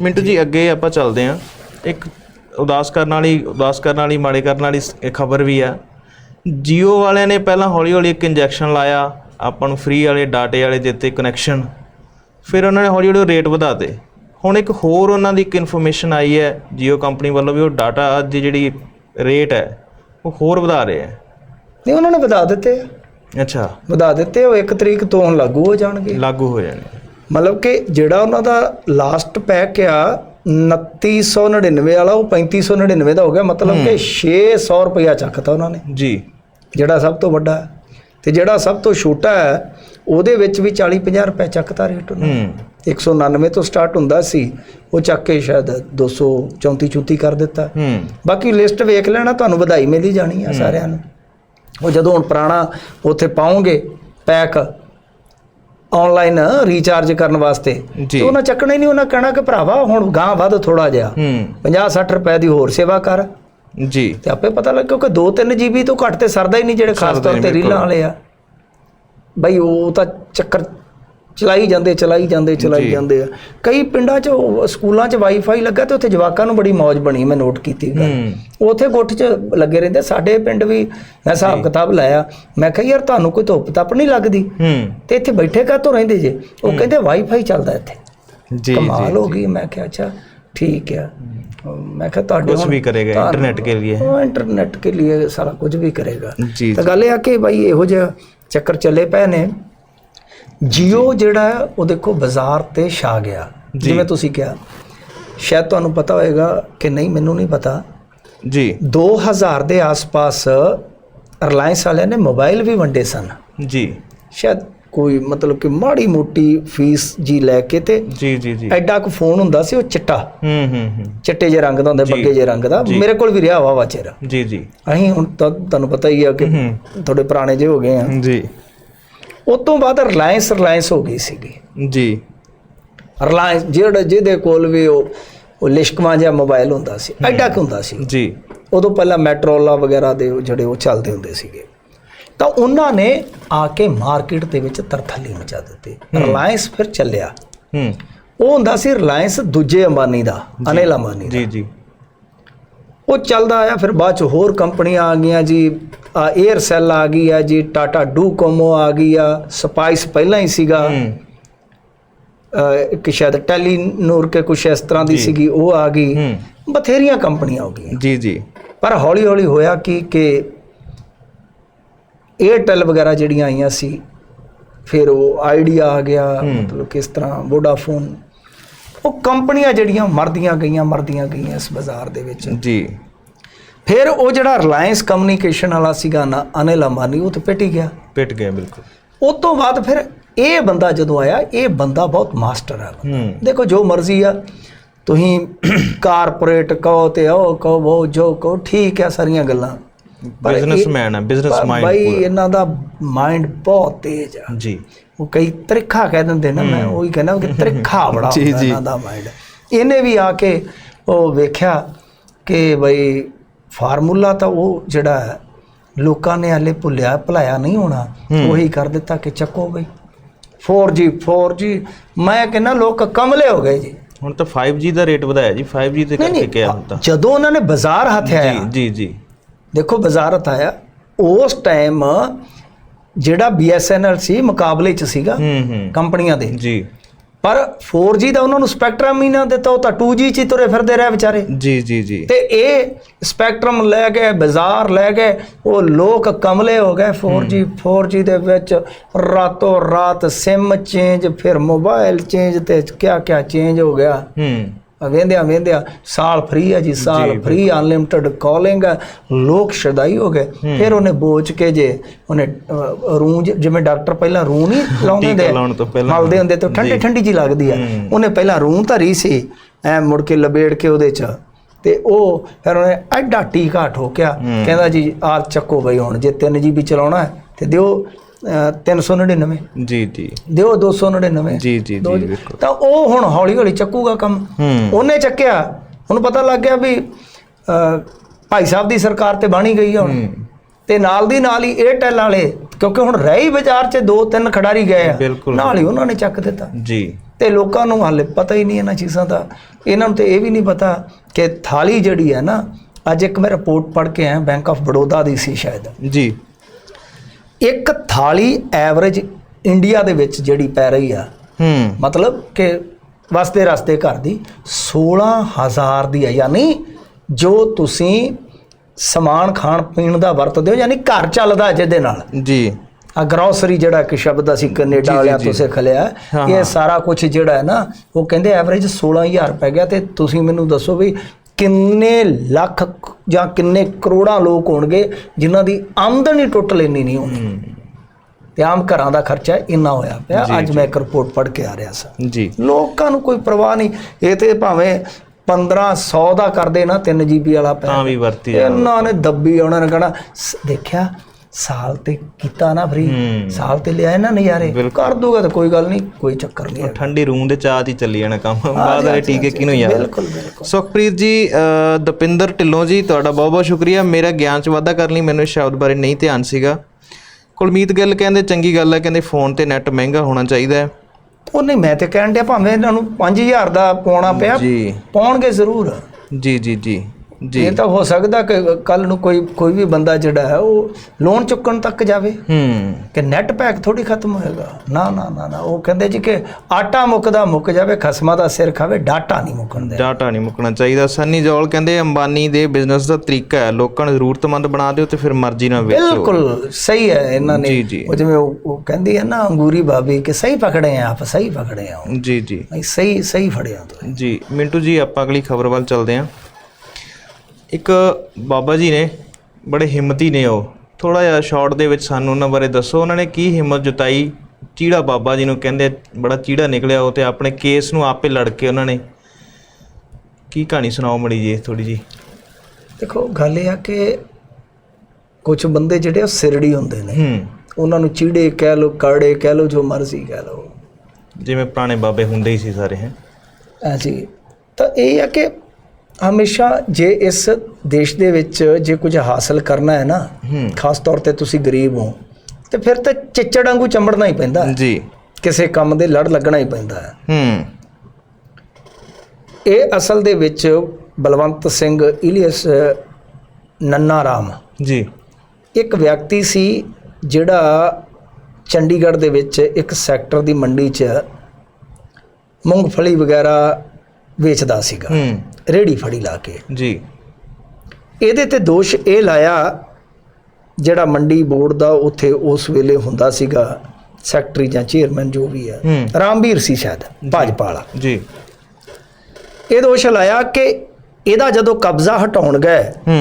ਮਿੰਟੂ ਜੀ ਅੱਗੇ ਆਪਾਂ ਚੱਲਦੇ ਹਾਂ। ਇੱਕ ਉਦਾਸ ਕਰਨ ਵਾਲੀ ਉਦਾਸ ਕਰਨ ਵਾਲੀ ਮਾੜੇ ਕਰਨ ਵਾਲੀ ਖਬਰ ਵੀ ਆ। ਜੀਓ ਵਾਲਿਆਂ ਨੇ ਪਹਿਲਾਂ ਹੌਲੀ ਹੌਲੀ ਇੱਕ ਇੰਜੈਕਸ਼ਨ ਲਾਇਆ। ਆਪਾਂ ਨੂੰ ਫ੍ਰੀ ਵਾਲੇ ਡਾਟੇ ਵਾਲੇ ਦਿੱਤੇ ਕਨੈਕਸ਼ਨ ਫਿਰ ਉਹਨਾਂ ਨੇ ਹੌਲੀ ਹੌਲੀ ਰੇਟ ਵਧਾਤੇ ਹੁਣ ਇੱਕ ਹੋਰ ਉਹਨਾਂ ਦੀ ਇੱਕ ਇਨਫੋਰਮੇਸ਼ਨ ਆਈ ਹੈ ਜੀਓ ਕੰਪਨੀ ਵੱਲੋਂ ਵੀ ਉਹ ਡਾਟਾ ਦੀ ਜਿਹੜੀ ਰੇਟ ਹੈ ਉਹ ਹੋਰ ਵਧਾ ਰਹੇ ਹੈ। ਨਹੀਂ ਉਹਨਾਂ ਨੇ ਵਧਾ ਦਿੱਤੇ ਆ। ਅੱਛਾ। ਵਧਾ ਦਿੱਤੇ ਉਹ 1 ਤਰੀਕ ਤੋਂ ਲਾਗੂ ਹੋ ਜਾਣਗੇ। ਲਾਗੂ ਹੋ ਜਾਣੇ ਮਤਲਬ ਕਿ ਜਿਹੜਾ ਉਹਨਾਂ ਦਾ ਲਾਸਟ ਪੈਕ ਆ 2999 ਵਾਲਾ ਉਹ 3599 ਦਾ ਹੋ ਗਿਆ। ਮਤਲਬ ਕਿ 600 ਰੁਪਇਆ ਚੱਕਤਾ ਉਹਨਾਂ ਨੇ। ਜੀ। ਜਿਹੜਾ ਸਭ ਤੋਂ ਵੱਡਾ। ਤੇ ਜਿਹੜਾ ਸਭ ਤੋਂ ਛੋਟਾ ਹੈ ਉਹਦੇ ਵਿੱਚ ਵੀ 40 50 ਰੁਪਏ ਚੱਕਤਾ ਰੇਟ ਉਹਨਾਂ ਨੇ। ਹੂੰ। 199 ਤੋਂ ਸਟਾਰਟ ਹੁੰਦਾ ਸੀ ਉਹ ਚੱਕ ਕੇ ਸ਼ਾਇਦ 234 34 ਕਰ ਦਿੱਤਾ। ਹੂੰ। ਬਾਕੀ ਲਿਸਟ ਵੇਖ ਲੈਣਾ ਤੁਹਾਨੂੰ ਵਧਾਈ ਮਿਲੀ ਜਾਣੀ ਆ ਸਾਰਿਆਂ ਨੂੰ। ਉਹ ਜਦੋਂ ਹੁਣ ਪੁਰਾਣਾ ਉੱਥੇ ਪਾਉਂਗੇ ਪੈਕ ਆਨਲਾਈਨ ਰੀਚਾਰਜ ਕਰਨ ਵਾਸਤੇ। ਤੇ ਉਹਨਾਂ ਚੱਕਣਾ ਹੀ ਨਹੀਂ ਉਹਨਾਂ ਕਹਿਣਾ ਕਿ ਭਰਾਵਾ ਹੁਣ ਗਾਂ ਵੱਧ ਥੋੜਾ ਜਿਹਾ। ਹੂੰ। 50 60 ਰੁਪਏ ਦੀ ਹੋਰ ਸੇਵਾ ਕਰ। ਜੀ। ਤੇ ਆਪੇ ਪਤਾ ਲੱਗ ਕਿਉਂਕਿ 2-3 ਜੀਬੀ ਤੋਂ ਘੱਟ ਤੇ ਸਰਦਾ ਹੀ ਨਹੀਂ ਜਿਹੜੇ ਖਾਸ ਤੌਰ ਤੇ। ਰੀਲਾਂ ਵਾਲੇ ਆ। ਬਈ ਉਹ ਤਾਂ ਚੱਕਰ ਚਲਾਈ ਜਾਂਦੇ ਚਲਾਈ ਜਾਂਦੇ ਚਲਾਈ ਜਾਂਦੇ ਆ। ਕਈ ਪਿੰਡਾਂ 'ਚ ਸਕੂਲਾਂ 'ਚ ਵਾਈਫਾਈ ਲੱਗਾ ਤੇ ਉੱਥੇ ਜਵਾਕਾਂ ਨੂੰ ਬੜੀ ਮौज ਬਣੀ ਮੈਂ ਨੋਟ ਕੀਤੀ ਗੱਲ। ਉੱਥੇ ਗੁੱਠ 'ਚ ਲੱਗੇ ਰਹਿੰਦੇ ਸਾਡੇ ਪਿੰਡ ਵੀ ਮੈਂ ਹਿਸਾਬ ਕਿਤਾਬ ਲਾਇਆ। ਮੈਂ ਕਿਹਾ ਯਾਰ ਤੁਹਾਨੂੰ ਕੋਈ ਧੁੱਪ ਤੱਪ ਨਹੀਂ ਲੱਗਦੀ? ਤੇ ਇੱਥੇ ਬੈਠੇ ਕਾ ਤੋਂ ਰਹਿੰਦੇ ਜੇ? ਉਹ ਕਹਿੰਦੇ ਵਾਈਫਾਈ ਚੱਲਦਾ ਇੱਥੇ। ਜੀ ਕਮਾਲ ਹੋ ਗਈ। ਮੈਂ ਕਿਹਾ ਅੱਛਾ ਠੀਕ ਆ। ਮੈਂ ਕਿਹਾ ਤੁਹਾਡੇ ਕੁਝ ਵੀ ਕਰੇਗਾ ਇੰਟਰਨੈਟ ਕੇ ਲਈ ਉਹ ਇੰਟਰਨੈਟ ਕੇ ਲਈ ਸਾਰਾ ਕੁਝ ਵੀ ਕਰੇਗਾ। ਤਾਂ ਗੱਲ ਇਹ ਆ ਕਿ ਭਾਈ ਇਹੋ ਜਿਹਾ ਚੱਕਰ ਚੱਲੇ ਪਏ ਨੇ। ਜੀਓ ਜਿਹੜਾ ਉਹ ਦੇਖੋ ਬਾਜ਼ਾਰ ਤੇ ਛਾ ਗਿਆ। ਜੀ। ਜਿਵੇਂ ਤੁਸੀਂ ਕਿਹਾ। ਸ਼ਾਇਦ ਤੁਹਾਨੂੰ ਪਤਾ ਹੋਏਗਾ ਕਿ ਨਹੀਂ ਮੈਨੂੰ ਨਹੀਂ ਪਤਾ। ਜੀ। 2000 ਦੇ ਆਸ-ਪਾਸ ਰਿਲਾਇੰਸ ਵਾਲਿਆਂ ਨੇ ਮੋਬਾਈਲ ਵੀ ਵੰਡੇ ਸਨ। ਜੀ। ਸ਼ਾਇਦ ਕੋਈ ਮਤਲਬ ਕਿ ਮਾੜੀ ਮੋਟੀ ਫੀਸ ਜੀ ਲੈ ਕੇ ਤੇ ਜੀ ਜੀ ਜੀ। ਐਡਾ ਕੁ ਫੋਨ ਹੁੰਦਾ ਸੀ ਉਹ ਚਿੱਟਾ। ਹੂੰ ਹੂੰ ਹੂੰ। ਚਿੱਟੇ ਜਿਹੇ ਰੰਗ ਦਾ ਹੁੰਦਾ ਜੀ। ਬੱਗੇ ਜਿਹੇ ਰੰਗ ਦਾ। ਜੀ। ਮੇਰੇ ਕੋਲ ਵੀ ਰਿਹਾ ਵਾ ਵਾ ਚਿਰ ਜੀ ਜੀ। ਅਸੀਂ ਹੁਣ ਤਾਂ ਤੁਹਾਨੂੰ ਪਤਾ ਹੀ ਆ ਕਿ ਥੋੜੇ ਪੁਰਾਣੇ ਜਿਹੇ ਹੋ ਗਏ ਆ। ਜੀ। ਉਸ ਤੋਂ ਬਾਅਦ ਰਿਲਾਇੰਸ ਰਿਲਾਇੰਸ ਹੋ ਗਈ ਸੀਗੀ। ਜੀ। ਰਿਲਾਇੰਸ ਜਿਹੜਾ ਜਿਹਦੇ ਕੋਲ ਵੀ ਉਹ ਉਹ ਲਿਸ਼ਕਵਾਂ ਜਿਹਾ ਮੋਬਾਈਲ ਹੁੰਦਾ ਸੀ ਐਡਾ ਕੁ ਹੁੰਦਾ ਸੀ। ਜੀ। ਉਦੋਂ ਪਹਿਲਾਂ ਮੈਟਰੋਲਾ ਵਗੈਰਾ ਦੇ ਜਿਹੜੇ ਉਹ ਚੱਲਦੇ ਹੁੰਦੇ ਸੀਗੇ। ਤਾਂ ਉਹਨਾਂ ਨੇ ਆ ਕੇ ਮਾਰਕੀਟ ਦੇ ਵਿੱਚ ਤਰਥੱਲੀ ਮਚਾ ਦਿੱਤੀ। ਰਿਲਾਇੰਸ ਫਿਰ ਚੱਲਿਆ। ਹੂੰ। ਉਹ ਹੁੰਦਾ ਸੀ ਰਿਲਾਇੰਸ ਦੂਜੇ ਅੰਬਾਨੀ ਦਾ ਅਨਿਲ ਅੰਬਾਨੀ ਦਾ। ਜੀ ਜੀ। ਉਹ ਚੱਲਦਾ ਆਇਆ ਫਿਰ ਬਾਅਦ ਚ ਹੋਰ ਕੰਪਨੀਆਂ ਆ ਗਈਆਂ ਜੀ। ਆ 에ਅਰਸੈਲ ਆ ਗਈ ਆ ਜੀ ਟਾਟਾ ਡੂਕੋਮੋ ਆ ਗਈ ਆ ਸਪਾਈਸ ਪਹਿਲਾਂ ਹੀ ਸੀਗਾ। ਇੱਕ ਸ਼ਾਇਦ ਟੈਲੀਨੂਰ ਕੇ ਕੁਛ ਇਸ ਤਰ੍ਹਾਂ ਦੀ। ਸੀਗੀ ਉਹ ਆ ਗਈ। ਬਥੇਰੀਆਂ ਕੰਪਨੀਆਂ ਹੋ ਗਈਆਂ। ਜੀ ਜੀ। ਪਰ ਹੌਲੀ ਹੌਲੀ ਹੋਇਆ ਕਿ ਕਿ 에ਅਰਟੈਲ ਵਗੈਰਾ ਜਿਹੜੀਆਂ ਆਈਆਂ ਸੀ ਫਿਰ ਉਹ ਆਈਡੀਆ ਆ ਗਿਆ ਮਤਲਬ ਕਿਸ ਤਰ੍ਹਾਂ ਵੋਡਾਫੋਨ ਉਹ ਕੰਪਨੀਆਂ ਜਿਹੜੀਆਂ ਮਰਦੀਆਂ ਗਈਆਂ ਮਰਦੀਆਂ ਗਈਆਂ ਇਸ ਬਾਜ਼ਾਰ ਦੇ ਵਿੱਚ। ਜੀ। ਫਿਰ ਉਹ ਜਿਹੜਾ ਰਿਲਾਇੰਸ ਕਮਿਊਨੀਕੇਸ਼ਨ ਵਾਲਾ ਸੀਗਾ ਨਾ ਅਨਿਲ ਅੰਬਾਨੀ ਉਹ ਤੇ ਪਿੱਟ ਹੀ ਗਿਆ। ਪਿਟ ਗਏ ਬਿਲਕੁਲ। ਉਸ ਤੋਂ ਬਾਅਦ ਫਿਰ ਇਹ ਬੰਦਾ ਜਦੋਂ ਆਇਆ ਇਹ ਬੰਦਾ ਬਹੁਤ ਮਾਸਟਰ ਹੈ। ਹੂੰ। ਦੇਖੋ ਜੋ ਮਰਜ਼ੀ ਆ ਤੁਸੀਂ ਕਾਰਪੋਰੇਟ ਕਹੋ ਤੇ ਉਹ ਕਹੋ ਉਹ ਜੋ ਕਹੋ ਠੀਕ ਹੈ ਸਾਰੀਆਂ ਗੱਲਾਂ। ਬਿਜ਼ਨਸਮੈਨ ਹੈ ਬਿਜ਼ਨਸ ਮਾਈਂਡ ਬਾਈ ਇਹਨਾਂ ਦਾ ਮਾਈਂਡ ਬਹੁਤ ਤੇਜ਼ ਆ। ਜੀ। ਉਹ ਕਈ ਤਰੀਖਾ ਕਹਿ ਦਿੰਦੇ ਨਾ ਮੈਂ ਉਹੀ ਕਹਿੰਦਾ ਕਿ ਤਰੀਖਾ ਬੜਾ ਹੁੰਦਾ। ਇਹਨਾਂ ਦਾ ਮਾਈਂਡ ਇਹਨੇ ਵੀ ਆ ਕੇ ਉਹ ਵੇਖਿਆ ਕਿ ਬਈ ਫਾਰਮੂਲਾ ਤਾਂ ਉਹ ਜਿਹੜਾ ਹੈ, ਲੋਕਾਂ ਨੇ ਹਲੇ ਭੁੱਲਿਆ ਭੁਲਾਇਆ ਨਹੀਂ ਹੋਣਾ। ਉਹੀ ਕਰ ਦਿੱਤਾ ਕਿ ਚੱਕੋ ਬਈ। 4G 4G ਮੈਂ ਕਹਿੰਦਾ ਲੋਕ ਕਮਲੇ ਹੋ ਗਏ ਜੀ। ਹੁਣ ਤਾਂ 5G ਦਾ ਰੇਟ ਵਧਾਇਆ ਜੀ 5G ਤੇ ਨਹੀਂ ਕਰਕੇ ਕਿਹਾ ਹੁਣ ਤਾਂ ਜਦੋਂ ਉਹਨਾਂ ਨੇ ਬਾਜ਼ਾਰ ਹੱਥ ਆਇਆ ਜੀ ਜੀ। ਜੀ ਦੇਖੋ ਬਾਜ਼ਾਰ ਹੱਥ ਆਇਆ ਉਸ ਟਾਈਮ ਜਿਹੜਾ BSNL ਸੀ ਮੁਕਾਬਲੇ 'ਚ ਸੀਗਾ ਕੰਪਨੀਆਂ ਦੇ। ਜੀ। ਪਰ 4G ਦਾ ਉਹਨਾਂ ਨੂੰ ਸਪੈਕਟਰਮ ਹੀ ਨਾ ਦਿੱਤਾ ਉਹ ਤਾਂ 2G 'ਚ ਹੀ ਤੁਰੇ ਫਿਰਦੇ ਰਹੇ ਵਿਚਾਰੇ। ਜੀ ਜੀ ਜੀ। ਤੇ ਇਹ ਸਪੈਕਟਰਮ ਲੈ ਕੇ ਬਾਜ਼ਾਰ ਲੈ ਕੇ ਉਹ ਲੋਕ ਕਮਲੇ ਹੋ ਗਏ 4G 4G ਦੇ ਵਿੱਚ ਰਾਤੋਂ ਰਾਤ ਸਿਮ ਚੇਂਜ ਫਿਰ ਮੋਬਾਈਲ ਚੇਂਜ ਤੇ ਕਿਆ ਕਿਆ ਚੇਂਜ ਹੋ ਗਿਆ। ਹੂੰ। ਵੇਂਦਿਆਂ ਵੇਂਦਿਆਂ ਸਾਲ ਫ੍ਰੀ ਹੈ ਜੀ ਸਾਲ ਫ੍ਰੀ ਅਨਲਿਮਟਿਡ ਕਾਲਿੰਗ ਹੈ ਲੋਕ ਸ਼ਦਾਈ ਹੋ ਗਏ। ਫਿਰ ਉਹਨੇ ਬੋਚ ਕੇ ਜੇ ਉਹਨੇ ਰੂੰ ਜਿਵੇਂ ਡਾਕਟਰ ਪਹਿਲਾਂ ਰੂੰ ਨਹੀਂ ਲਾਉਂਦੇ ਪਹਿਲਾਂ। ਮਲਦੇ ਹੁੰਦੇ ਤੇ ਠੰਡੀ ਠੰਡੀ ਜੀ ਲੱਗਦੀ ਆ। ਉਹਨੇ ਪਹਿਲਾਂ ਰੂੰ ਧਰੀ ਸੀ ਐ ਮੁੜ ਕੇ ਲਬੇੜ ਕੇ ਉਹਦੇ ਚ। ਤੇ ਉਹ ਫਿਰ ਉਹਨੇ ਐਡਾ ਟੀਕਾ ਠੋਕਿਆ। ਕਹਿੰਦਾ ਜੀ ਆ ਚੱਕੋ ਬਈ ਹੁਣ ਜੇ 3 ਜੀਬੀ ਚਲਾਉਣਾ ਹੈ ਤੇ ਦਿਓ। 399 ਜੀ ਜੀ। ਦਿਓ 299 ਜੀ ਜੀ ਜੀ। ਬਿਲਕੁਲ। ਤਾਂ ਉਹ ਹੁਣ ਹੌਲੀ ਹੌਲੀ ਚੱਕੂਗਾ ਕੰਮ। ਉਹਨੇ ਚੱਕਿਆ। ਹੁਣ ਪਤਾ ਲੱਗ ਗਿਆ ਵੀ ਭਾਈ ਸਾਹਿਬ ਦੀ ਸਰਕਾਰ ਤੇ ਬਣੀ ਗਈ ਆ ਹੁਣ। ਤੇ ਨਾਲ ਦੀ ਨਾਲ ਹੀ 에ਅਰਟੈਲ ਵਾਲੇ ਕਿਉਂਕਿ ਹੁਣ ਰਹਿ ਹੀ ਬਾਜ਼ਾਰ 'ਚ ਦੋ ਤਿੰਨ ਖਿਡਾਰੀ ਗਏ ਆ। ਨਾਲ ਹੀ ਉਹਨਾਂ ਨੇ ਚੱਕ ਦਿੱਤਾ। ਜੀ। ਤੇ ਲੋਕਾਂ ਨੂੰ ਹਾਲੇ ਪਤਾ ਹੀ ਨਹੀਂ ਇਹਨਾਂ ਚੀਜ਼ਾਂ ਦਾ। ਇਹਨਾਂ ਨੂੰ ਤੇ ਇਹ ਵੀ ਨਹੀਂ ਪਤਾ ਕਿ ਥਾਲੀ ਜਿਹੜੀ ਹੈ ਨਾ ਅੱਜ ਇੱਕ ਮੈਂ ਰਿਪੋਰਟ ਪੜ੍ਹ ਕੇ ਆਇਆ ਬੈਂਕ ਆਫ ਬੜੌਦਾ ਦੀ ਸੀ ਸ਼ਾਇਦ। ਜੀ। ਇੱਕ ਥਾਲੀ ਐਵਰੇਜ ਇੰਡੀਆ ਦੇ ਵਿੱਚ ਜਿਹੜੀ ਪੈ ਰਹੀ ਆ ਹੂੰ। ਮਤਲਬ ਕਿ ਵਸਤੇ ਰਸਤੇ ਘਰ ਦੀ 16000 ਦੀ ਹੈ ਯਾਨੀ ਜੋ ਤੁਸੀਂ ਸਮਾਨ ਖਾਣ ਪੀਣ ਦਾ ਵਰਤਦੇ ਹੋ ਯਾਨੀ ਘਰ ਚੱਲਦਾ ਜਿਹਦੇ ਨਾਲ। ਜੀ। ਆ ਗਰੋਸਰੀ ਜਿਹੜਾ ਕਿ ਸ਼ਬਦ ਅਸੀਂ ਕੈਨੇਡਾ ਵਾਲਿਆਂ ਤੋਂ ਸਿੱਖ ਲਿਆ ਇਹ। ਸਾਰਾ ਕੁਝ ਜਿਹੜਾ ਹੈ ਨਾ ਉਹ ਕਹਿੰਦੇ ਐਵਰੇਜ 16000 ਪੈ ਗਿਆ ਤੇ ਤੁਸੀਂ ਮੈਨੂੰ ਦੱਸੋ ਵੀ ਕਿੰਨੇ ਲੱਖ ਜਾਂ ਕਿੰਨੇ ਕਰੋੜਾਂ ਲੋਕ ਹੋਣਗੇ ਜਿਨ੍ਹਾਂ ਦੀ ਆਮਦਨੀ ਟੋਟਲ ਇੰਨੀ ਨਹੀਂ ਹੋਣੀ। ਤੇ ਆਮ ਘਰਾਂ ਦਾ ਖਰਚਾ ਇੰਨਾ ਹੋਇਆ ਪਿਆ। ਅੱਜ ਮੈਂ ਇੱਕ ਰਿਪੋਰਟ ਪੜ੍ਹ ਕੇ ਆ ਰਿਹਾ ਸਾਂ। ਜੀ। ਲੋਕਾਂ ਨੂੰ ਕੋਈ ਪਰਵਾਹ ਨਹੀਂ। ਇਹ ਤੇ ਭਾਵੇਂ 1500 ਦਾ ਕਰਦੇ ਨਾ 3 ਜੀਬੀ ਵਾਲਾ ਪੈ ਤਾਂ ਵੀ ਵਰਤੀ ਜਾਣਾ ਇਹਨਾਂ ਨੇ ਦੱਬੀ ਉਹਨਾਂ ਨੇ ਕਹਣਾ ਦੇਖਿਆ ਸਾਲ ਤੇ ਕੀਤਾ ਨਾ ਫਰੀ। ਸਾਲ ਤੇ ਲਿਆ ਨਾ ਨਜ਼ਾਰੇ। ਕਰ ਦੂਗਾ ਤਾਂ ਕੋਈ ਗੱਲ ਨਹੀਂ ਕੋਈ ਚੱਕਰ ਨਹੀਂ ਠੰਡੀ ਰੂਮ ਦੇ ਚਾਹ ਹੀ ਚੱਲੀ ਜਾਣਾ ਕੰਮ। ਬਾਅਦ ਵਾਲੇ ਟੀਕੇ ਕਿਹਨੂੰ ਯਾਦ ਬਿਲਕੁਲ ਬਿਲਕੁਲ। ਸੁਖਪ੍ਰੀਤ ਜੀ ਦਪਿੰਦਰ ਢਿੱਲੋਂ ਜੀ ਤੁਹਾਡਾ ਬਹੁਤ ਬਹੁਤ ਸ਼ੁਕਰੀਆ। ਮੇਰਾ ਗਿਆਨ 'ਚ ਵਾਧਾ ਕਰਨ ਲਈ ਮੈਨੂੰ ਇਸ ਸ਼ਬਦ ਬਾਰੇ ਨਹੀਂ ਧਿਆਨ ਸੀਗਾ। ਕੁਲਮੀਤ ਗਿੱਲ ਕਹਿੰਦੇ ਚੰਗੀ ਗੱਲ ਹੈ ਕਹਿੰਦੇ ਫੋਨ ਤੇ ਨੈਟ ਮਹਿੰਗਾ ਹੋਣਾ ਚਾਹੀਦਾ ਹੈ। ਉਹ ਨਹੀਂ ਮੈਂ ਤੇ ਕਹਿਣ ਡਿਆ ਭਾਵੇਂ ਇਹਨਾਂ ਨੂੰ 5000 ਦਾ ਪਾਉਣਾ ਪਿਆ ਪਾਉਣਗੇ ਜ਼ਰੂਰ। ਜੀ ਜੀ ਜੀ। ਇਹ ਤਾਂ ਹੋ ਸਕਦਾ ਕਿ ਕੱਲ ਨੂੰ ਕੋਈ ਕੋਈ ਵੀ ਬੰਦਾ ਜਿਹੜਾ ਹੈ ਉਹ ਲੋਨ ਚੁੱਕਣ ਤੱਕ ਜਾਵੇ। ਹੂੰ। ਕਿ ਨੈਟ ਪੈਕ ਥੋੜੀ ਖਤਮ ਹੋਏਗਾ। ਨਾ ਨਾ ਨਾ ਨਾ। ਉਹ ਕਹਿੰਦੇ ਜੀ ਕਿ ਆਟਾ ਮੁੱਕਦਾ ਮੁੱਕ ਜਾਵੇ ਖਸਮਾਂ ਦਾ ਸਿਰ ਖਾਵੇ ਡਾਟਾ ਨਹੀਂ ਮੁੱਕਣ ਦੇ ਡਾਟਾ ਨਹੀਂ ਮੁੱਕਣਾ ਚਾਹੀਦਾ। ਸੰਨੀ ਜੋਲ ਕਹਿੰਦੇ ਅੰਬਾਨੀ ਦੇ ਬਿਜ਼ਨਸ ਦਾ ਤਰੀਕਾ ਹੈ। ਲੋਕਾਂ ਨੂੰ ਜ਼ਰੂਰਤਮੰਦ ਬਣਾ ਦਿਓ ਤੇ ਫਿਰ ਮਰਜ਼ੀ ਨਾਲ ਵੇਚੋ। ਬਿਲਕੁਲ ਸਹੀ ਹੈ ਇਹਨਾਂ ਨੇ। ਉਹ ਜਿਵੇਂ ਉਹ ਕਹਿੰਦੀ ਹੈ ਨਾ ਅੰਗੂਰੀ ਭਾਬੀ ਕਿ ਸਹੀ ਪਕੜੇ ਆ ਆਪ ਸਹੀ ਪਕੜੇ ਆ ਜੀ ਜੀ। ਸਹੀ ਸਹੀ ਫੜਿਆ ਤੁਸੀਂ ਜੀ ਮਿੰਟੂ ਜੀ ਆਪਾਂ ਅਗਲੀ ਖਬਰ ਵੱਲ ਚੱਲਦੇ ਹਾਂ। ਇੱਕ ਬਾਬਾ ਜੀ ਨੇ ਬੜੇ ਹਿੰਮਤੀ ਨੇ ਉਹ। ਥੋੜਾ ਜਿਹਾ ਸ਼ਾਰਟ ਦੇ ਵਿੱਚ ਸਾਨੂੰ ਉਹਨਾਂ ਬਾਰੇ ਦੱਸੋ ਉਹਨਾਂ ਨੇ ਕੀ ਹਿੰਮਤ ਜੁਟਾਈ ਚੀੜਾ ਬਾਬਾ ਜੀ ਨੂੰ ਕਹਿੰਦੇ ਬੜਾ ਚੀੜਾ ਨਿਕਲਿਆ ਉਹ ਤੇ ਆਪਣੇ ਕੇਸ ਨੂੰ ਆਪੇ ਲੜ ਕੇ ਉਹਨਾਂ ਨੇ। ਕੀ ਕਹਾਣੀ ਸੁਣਾਓ ਮੜੀ ਜੀ ਥੋੜੀ ਜੀ ਦੇਖੋ ਗੱਲ ਇਹ ਆ ਕਿ ਕੁਝ ਬੰਦੇ ਜਿਹੜੇ ਉਹ ਸਿਰੜੀ ਹੁੰਦੇ ਨੇ। ਉਹਨਾਂ ਨੂੰ ਚੀੜੇ ਕਹਿ ਲੋ ਕਾੜੇ ਕਹਿ ਲੋ ਜੋ ਮਰਜ਼ੀ ਕਹਿ ਲੋ ਜਿਵੇਂ ਪੁਰਾਣੇ ਬਾਬੇ ਹੁੰਦੇ ਹੀ ਸੀ ਸਾਰੇ ਹੈ। ਐਸੀ ਤਾਂ ਇਹ ਹੈ ਕਿ ਹਮੇਸ਼ਾ ਜੇ ਇਸ ਦੇਸ਼ ਦੇ ਵਿੱਚ ਜੇ ਕੁਝ ਹਾਸਲ ਕਰਨਾ ਹੈ ਨਾ ਖਾਸ ਤੌਰ ਤੇ ਤੁਸੀਂ ਗਰੀਬ ਹੋ ਤੇ ਫਿਰ ਤਾਂ ਚਿੱਚੜ ਵਾਂਗੂ ਚੰਬੜਨਾ ਹੀ ਪੈਂਦਾ। ਜੀ। ਕਿਸੇ ਕੰਮ ਦੇ ਲੜ ਲੱਗਣਾ ਹੀ ਪੈਂਦਾ ਹੈ। ਹੂੰ। ਇਹ ਅਸਲ ਦੇ ਵਿੱਚ ਬਲਵੰਤ ਸਿੰਘ ਇਲੀਅਸ ਨੰਨਾ ਰਾਮ। ਜੀ। ਇੱਕ ਵਿਅਕਤੀ ਸੀ ਜਿਹੜਾ ਚੰਡੀਗੜ੍ਹ ਦੇ ਵਿੱਚ ਇੱਕ ਸੈਕਟਰ ਦੀ ਮੰਡੀ 'ਚ ਮੂੰਗਫਲੀ ਵਗੈਰਾ ਵੇਚਦਾ ਸੀਗਾ। ਹੂੰ। ਰੇੜੀ ਫੜੀ ਲਾ ਕੇ। ਜੀ। ਇਹਦੇ ਤੇ ਦੋਸ਼ ਇਹ ਲਾਇਆ ਜਿਹੜਾ ਮੰਡੀ ਬੋਰਡ ਦਾ ਉੱਥੇ ਉਸ ਵੇਲੇ ਹੁੰਦਾ ਸੀਗਾ ਸੈਕਟਰੀ ਜਾਂ ਚੇਅਰਮੈਨ ਜੋ ਵੀ ਹੈ। ਰਾਮਵੀਰ ਸੀ ਸ਼ਾਇਦ ਭਾਜਪਾ ਵਾਲਾ। ਜੀ। ਇਹ ਦੋਸ਼ ਲਾਇਆ ਕਿ ਇਹਦਾ ਜਦੋਂ ਕਬਜ਼ਾ ਹਟਾਉਣ ਗਏ